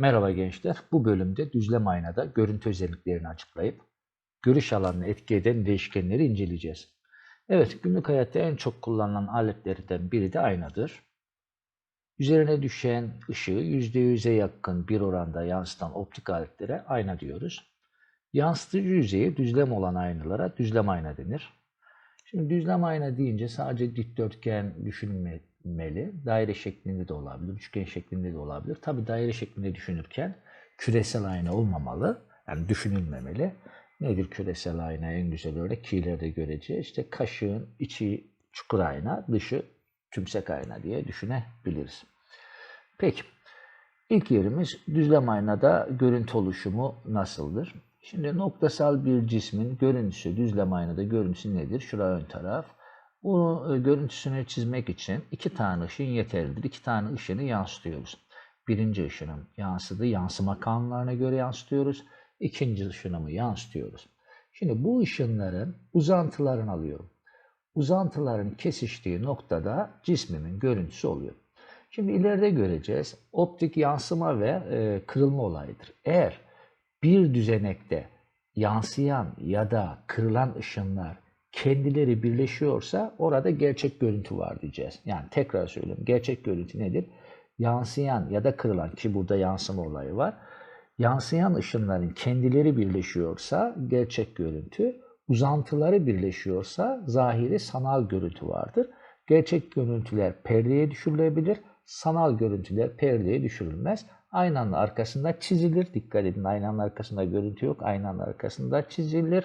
Merhaba gençler. Bu bölümde düzlem aynada görüntü özelliklerini açıklayıp görüş alanını etki eden değişkenleri inceleyeceğiz. Evet, günlük hayatta en çok kullanılan aletlerden biri de aynadır. Üzerine düşen ışığı %100'e yakın bir oranda yansıtan optik aletlere ayna diyoruz. Yansıtıcı yüzeyi düzlem olan aynalara düzlem ayna denir. Şimdi düzlem ayna deyince sadece dikdörtgen düşünülmeli. Daire şeklinde de olabilir, üçgen şeklinde de olabilir. Tabi daire şeklinde düşünürken küresel ayna olmamalı. Yani düşünülmemeli. Nedir küresel ayna en güzel örnek? Ki ileride göreceğiz. İşte kaşığın içi çukur ayna, dışı tümsek ayna diye düşünebiliriz. Peki. İlk yerimiz düzlem aynada görüntü oluşumu nasıldır? Şimdi noktasal bir cismin görüntüsü, düzlem aynada görüntüsü nedir? Şura ön taraf. Bunu e, görüntüsünü çizmek için iki tane ışın yeterlidir. İki tane ışını yansıtıyoruz. Birinci ışınım yansıdı. Yansıma kanunlarına göre yansıtıyoruz. İkinci ışınımı yansıtıyoruz. Şimdi bu ışınların uzantılarını alıyorum. Uzantıların kesiştiği noktada cismimin görüntüsü oluyor. Şimdi ileride göreceğiz. Optik yansıma ve e, kırılma olayıdır. Eğer bir düzenekte yansıyan ya da kırılan ışınlar kendileri birleşiyorsa orada gerçek görüntü var diyeceğiz. Yani tekrar söylüyorum. Gerçek görüntü nedir? Yansıyan ya da kırılan ki burada yansıma olayı var. Yansıyan ışınların kendileri birleşiyorsa gerçek görüntü, uzantıları birleşiyorsa zahiri sanal görüntü vardır. Gerçek görüntüler perdeye düşürülebilir, sanal görüntüler perdeye düşürülmez. Aynanın arkasında çizilir. Dikkat edin aynanın arkasında görüntü yok. Aynanın arkasında çizilir.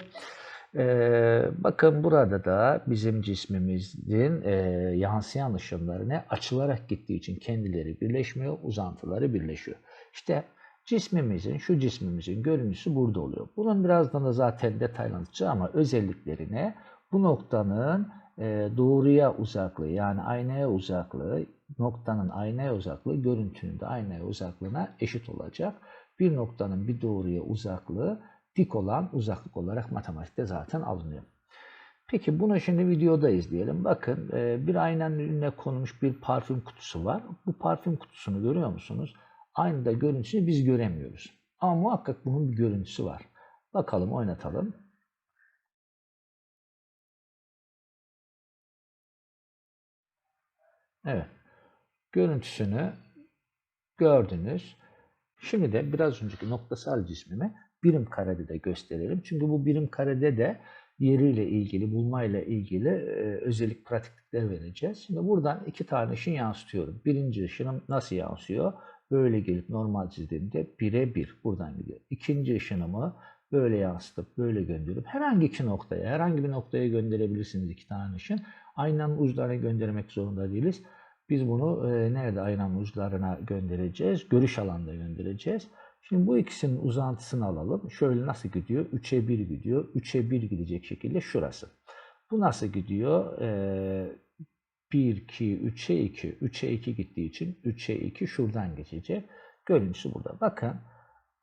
Ee, bakın burada da bizim cismimizin e, yansıyan ışınları açılarak gittiği için kendileri birleşmiyor, uzantıları birleşiyor. İşte cismimizin, şu cismimizin görüntüsü burada oluyor. Bunun birazdan da zaten detaylanacağım ama özelliklerine bu noktanın e, doğruya uzaklığı yani aynaya uzaklığı, noktanın aynaya uzaklığı görüntünün de aynaya uzaklığına eşit olacak. Bir noktanın bir doğruya uzaklığı dik olan uzaklık olarak matematikte zaten alınıyor. Peki bunu şimdi videoda izleyelim. Bakın e, bir aynanın önüne konmuş bir parfüm kutusu var. Bu parfüm kutusunu görüyor musunuz? Aynada görüntüsünü biz göremiyoruz. Ama muhakkak bunun bir görüntüsü var. Bakalım oynatalım. Evet. Görüntüsünü gördünüz. Şimdi de biraz önceki noktasal cismimi birim karede de gösterelim. Çünkü bu birim karede de yeriyle ilgili, bulmayla ilgili e, özellik pratiklikler vereceğiz. Şimdi buradan iki tane ışın yansıtıyorum. Birinci ışınım nasıl yansıyor? Böyle gelip normal çizdiğimde bire bir buradan gidiyor. İkinci ışınımı böyle yansıtıp böyle gönderip herhangi iki noktaya, herhangi bir noktaya gönderebilirsiniz iki tane ışın. Aynanın uçlarına göndermek zorunda değiliz. Biz bunu e, nerede aynanın uçlarına göndereceğiz? Görüş alanında göndereceğiz. Şimdi bu ikisinin uzantısını alalım. Şöyle nasıl gidiyor? 3'e 1 gidiyor. 3'e 1 gidecek şekilde şurası. Bu nasıl gidiyor? Ee, 1, 2, 3'e 2. 3'e 2 gittiği için 3'e 2 şuradan geçecek. Görüntüsü burada. Bakın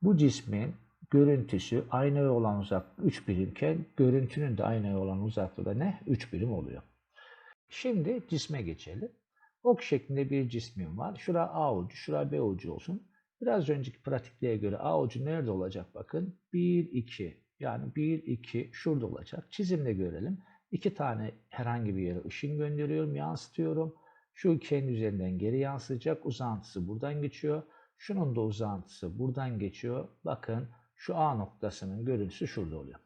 bu cismin görüntüsü aynaya olan uzaklık 3 birimken görüntünün de aynaya olan uzaklığı da ne? 3 birim oluyor. Şimdi cisme geçelim. Ok şeklinde bir cismim var. Şura A ucu, şura B ucu olsun. Biraz önceki pratikliğe göre A ucu nerede olacak bakın. 1, 2 yani 1, 2 şurada olacak. Çizimde görelim. İki tane herhangi bir yere ışın gönderiyorum, yansıtıyorum. Şu kendi üzerinden geri yansıyacak. Uzantısı buradan geçiyor. Şunun da uzantısı buradan geçiyor. Bakın şu A noktasının görüntüsü şurada oluyor.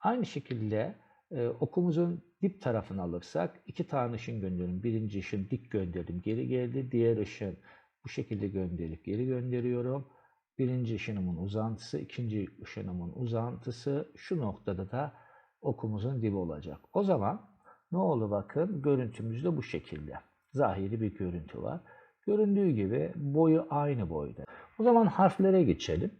Aynı şekilde e, okumuzun dip tarafını alırsak iki tane ışın gönderiyorum. Birinci ışın dik gönderdim geri geldi. Diğer ışın bu şekilde gönderip geri gönderiyorum. Birinci ışınımın uzantısı, ikinci ışınımın uzantısı şu noktada da okumuzun dibi olacak. O zaman ne oldu bakın görüntümüz de bu şekilde. Zahiri bir görüntü var. Göründüğü gibi boyu aynı boyda. O zaman harflere geçelim.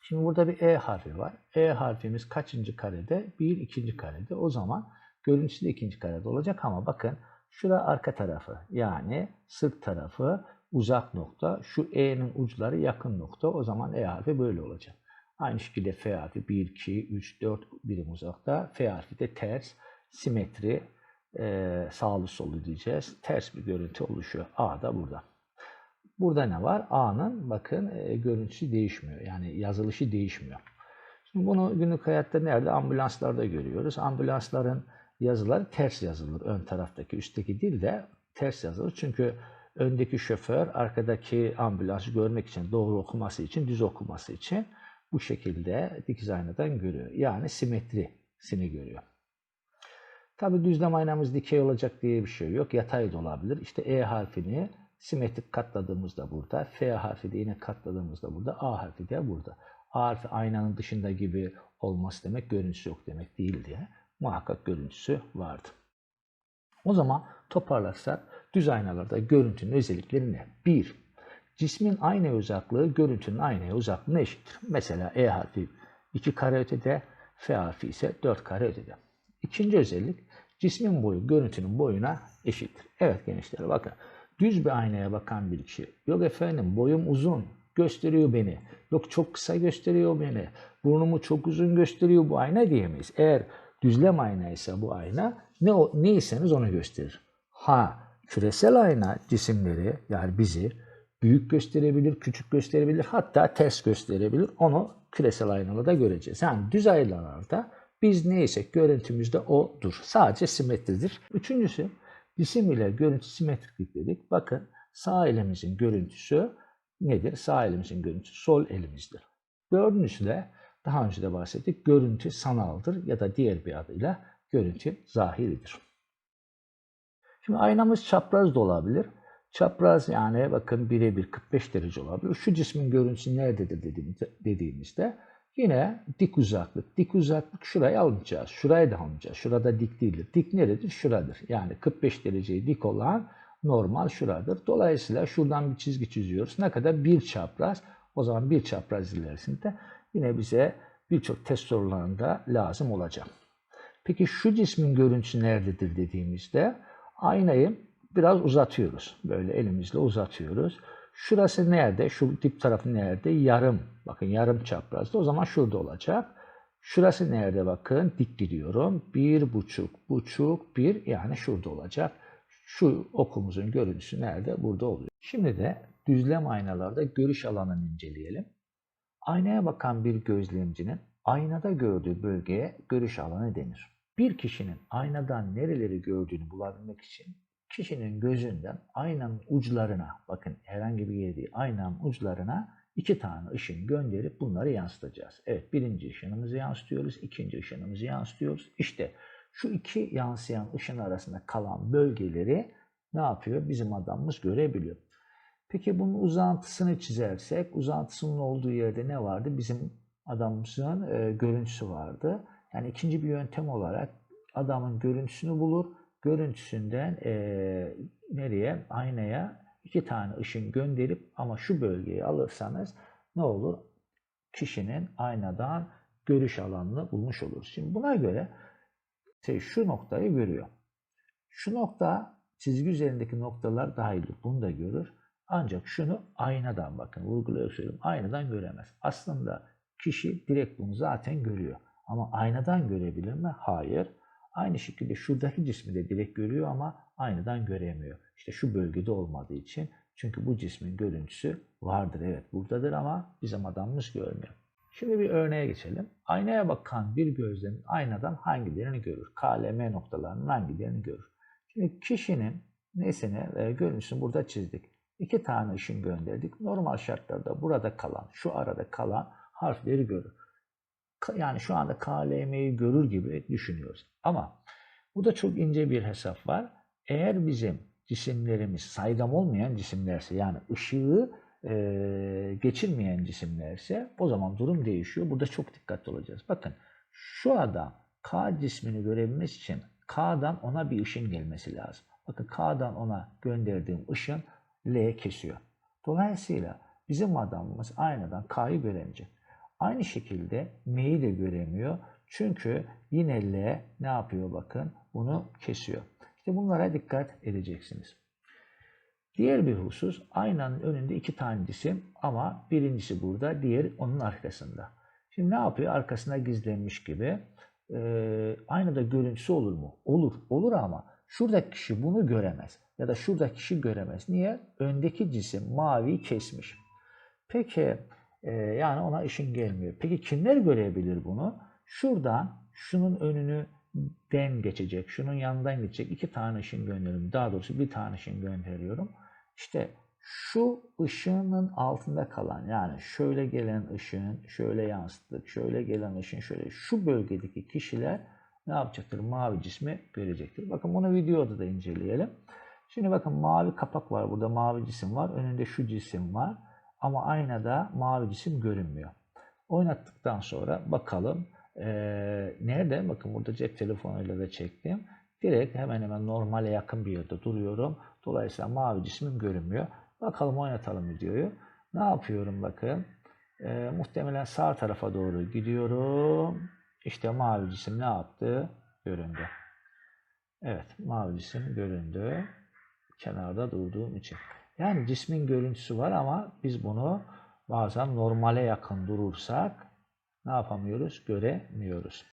Şimdi burada bir E harfi var. E harfimiz kaçıncı karede? Bir ikinci karede. O zaman görüntüsü de ikinci karede olacak ama bakın şura arka tarafı yani sırt tarafı uzak nokta. Şu E'nin uçları yakın nokta. O zaman E harfi böyle olacak. Aynı şekilde F harfi 1, 2, 3, 4 birim uzakta. F harfi de ters. Simetri e, sağlı solu diyeceğiz. Ters bir görüntü oluşuyor. A da burada. Burada ne var? A'nın bakın e, görüntüsü değişmiyor. Yani yazılışı değişmiyor. Şimdi bunu günlük hayatta nerede? Ambulanslarda görüyoruz. Ambulansların yazıları ters yazılır. Ön taraftaki, üstteki değil de ters yazılır. Çünkü öndeki şoför arkadaki ambulansı görmek için, doğru okuması için, düz okuması için bu şekilde dikiz aynadan görüyor. Yani simetrisini görüyor. Tabi düzlem aynamız dikey olacak diye bir şey yok. Yatay da olabilir. İşte E harfini simetrik katladığımızda burada, F harfi de yine katladığımızda burada, A harfi de burada. A harfi aynanın dışında gibi olması demek görüntüsü yok demek değil diye muhakkak görüntüsü vardı. O zaman toparlarsak düz aynalarda görüntünün özellikleri ne? 1. Cismin aynaya uzaklığı görüntünün aynaya uzaklığına eşittir. Mesela E harfi 2 kare ötede, F harfi ise 4 kare ötede. İkinci özellik cismin boyu görüntünün boyuna eşittir. Evet gençler bakın düz bir aynaya bakan bir kişi yok efendim boyum uzun gösteriyor beni. Yok çok kısa gösteriyor beni. Burnumu çok uzun gösteriyor bu ayna diyemeyiz. Eğer düzlem ayna ise bu ayna ne o, neyseniz onu gösterir. Ha küresel ayna cisimleri yani bizi büyük gösterebilir, küçük gösterebilir, hatta ters gösterebilir. Onu küresel aynada da göreceğiz. Yani düz aynalarda biz neysek görüntümüzde odur. Sadece simetridir. Üçüncüsü cisim ile görüntü simetriklik dedik. Bakın sağ elimizin görüntüsü nedir? Sağ elimizin görüntüsü sol elimizdir. Dördüncüsü de daha önce de bahsettik. Görüntü sanaldır ya da diğer bir adıyla görüntü zahiridir. Şimdi aynamız çapraz da olabilir. Çapraz yani bakın birebir 45 derece olabilir. Şu cismin görüntüsü nerededir dediğimizde yine dik uzaklık. Dik uzaklık şurayı almayacağız. Şurayı da almayacağız. Şurada dik değildir. Dik neredir? Şuradır. Yani 45 dereceye dik olan normal şuradır. Dolayısıyla şuradan bir çizgi çiziyoruz. Ne kadar? Bir çapraz. O zaman bir çapraz ilerisinde yine bize birçok test sorularında lazım olacak. Peki şu cismin görüntüsü nerededir dediğimizde aynayı biraz uzatıyoruz. Böyle elimizle uzatıyoruz. Şurası nerede? Şu dip tarafı nerede? Yarım. Bakın yarım çaprazda. O zaman şurada olacak. Şurası nerede bakın? Dik gidiyorum. Bir buçuk, buçuk, bir yani şurada olacak. Şu okumuzun görüntüsü nerede? Burada oluyor. Şimdi de düzlem aynalarda görüş alanını inceleyelim. Aynaya bakan bir gözlemcinin aynada gördüğü bölgeye görüş alanı denir. Bir kişinin aynadan nereleri gördüğünü bulabilmek için kişinin gözünden aynanın uçlarına, bakın herhangi bir yeri aynanın uçlarına iki tane ışın gönderip bunları yansıtacağız. Evet birinci ışınımızı yansıtıyoruz, ikinci ışınımızı yansıtıyoruz. İşte şu iki yansıyan ışın arasında kalan bölgeleri ne yapıyor? Bizim adamımız görebiliyor. Peki bunun uzantısını çizersek, uzantısının olduğu yerde ne vardı? Bizim adamımızın e, görüntüsü vardı. Yani ikinci bir yöntem olarak adamın görüntüsünü bulur. Görüntüsünden e, nereye? Aynaya iki tane ışın gönderip ama şu bölgeyi alırsanız ne olur? Kişinin aynadan görüş alanını bulmuş oluruz. Şimdi buna göre şey, şu noktayı görüyor. Şu nokta çizgi üzerindeki noktalar dahildir. Bunu da görür. Ancak şunu aynadan bakın vurgulayarak söyleyeyim. Aynadan göremez. Aslında kişi direkt bunu zaten görüyor. Ama aynadan görebilir mi? Hayır. Aynı şekilde şuradaki cismi de direkt görüyor ama aynadan göremiyor. İşte şu bölgede olmadığı için. Çünkü bu cismin görüntüsü vardır. Evet buradadır ama bizim adamımız görmüyor. Şimdi bir örneğe geçelim. Aynaya bakan bir gözlemin aynadan hangilerini görür? KLM noktalarının hangilerini görür? Şimdi kişinin nesine ve görüntüsünü burada çizdik. İki tane ışın gönderdik. Normal şartlarda burada kalan, şu arada kalan harfleri görür. Yani şu anda KLM'yi görür gibi düşünüyoruz. Ama burada çok ince bir hesap var. Eğer bizim cisimlerimiz saydam olmayan cisimlerse yani ışığı e, geçirmeyen cisimlerse o zaman durum değişiyor. Burada çok dikkatli olacağız. Bakın şu adam K cismini görebilmesi için K'dan ona bir ışın gelmesi lazım. Bakın K'dan ona gönderdiğim ışın L kesiyor. Dolayısıyla bizim adamımız aynadan K'yı göremeyecek. Aynı şekilde M'yi de göremiyor. Çünkü yine L ne yapıyor bakın bunu kesiyor. İşte bunlara dikkat edeceksiniz. Diğer bir husus aynanın önünde iki tane cisim ama birincisi burada, diğer onun arkasında. Şimdi ne yapıyor? Arkasında gizlenmiş gibi. Ee, aynada görüntüsü olur mu? Olur. Olur ama Şuradaki kişi bunu göremez. Ya da şuradaki kişi göremez. Niye? Öndeki cisim maviyi kesmiş. Peki e, yani ona ışın gelmiyor. Peki kimler görebilir bunu? Şuradan şunun önünü den geçecek, şunun yanından geçecek iki tane ışın gönderiyorum. Daha doğrusu bir tane ışın gönderiyorum. İşte şu ışığının altında kalan yani şöyle gelen ışığın şöyle yansıttık, şöyle gelen ışığın şöyle şu bölgedeki kişiler ne yapacaktır? Mavi cismi görecektir. Bakın bunu videoda da inceleyelim. Şimdi bakın mavi kapak var. Burada mavi cisim var. Önünde şu cisim var. Ama aynada mavi cisim görünmüyor. Oynattıktan sonra bakalım ee, nerede? Bakın burada cep telefonuyla da çektim. Direkt hemen hemen normale yakın bir yerde duruyorum. Dolayısıyla mavi cismim görünmüyor. Bakalım oynatalım videoyu. Ne yapıyorum bakın. Ee, muhtemelen sağ tarafa doğru gidiyorum. İşte mavi cisim ne yaptı? Göründü. Evet mavi cisim göründü. Kenarda durduğum için. Yani cismin görüntüsü var ama biz bunu bazen normale yakın durursak ne yapamıyoruz? Göremiyoruz.